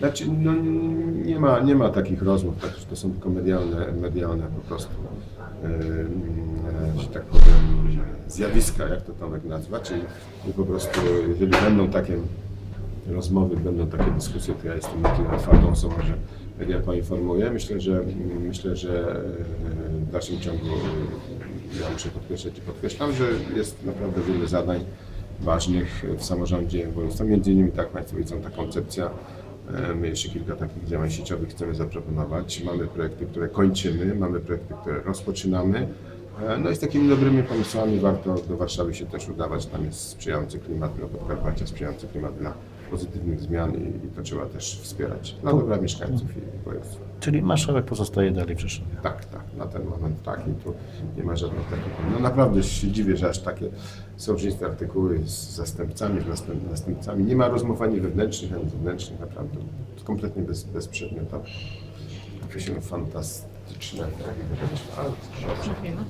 Znaczy, no, nie, ma, nie ma takich rozmów, tak, to są tylko medialne, medialne po prostu, e, tak powiem, zjawiska, jak to Tomek nazwa, czyli po prostu, jeżeli będą takie rozmowy, będą takie dyskusje, to ja jestem na tyle otwartą osobą, że media poinformuję. Myślę, że myślę, że e, w dalszym ciągu e, ja muszę podkreślać i podkreślam, że jest naprawdę wiele zadań ważnych w samorządzie województwa. Między innymi, tak Państwo widzą, ta koncepcja. E, My jeszcze kilka takich działań sieciowych chcemy zaproponować. Mamy projekty, które kończymy, mamy projekty, które rozpoczynamy. E, No i z takimi dobrymi pomysłami warto do Warszawy się też udawać. Tam jest sprzyjający klimat dla Podkarpacia, sprzyjający klimat dla pozytywnych zmian i, i to trzeba też wspierać dla dobra mieszkańców i województwa. Czyli marszałek pozostaje dalej w Rzeszowie. Tak, tak, na ten moment tak i tu nie ma żadnych takich. No naprawdę się dziwię, że aż takie są wszystkie artykuły z zastępcami, z następ, następcami. Nie ma rozmów ani wewnętrznych, ani zewnętrznych, naprawdę. Kompletnie bez, bezprzedmiotowe. Jakieś fantastyczne. Dobrze.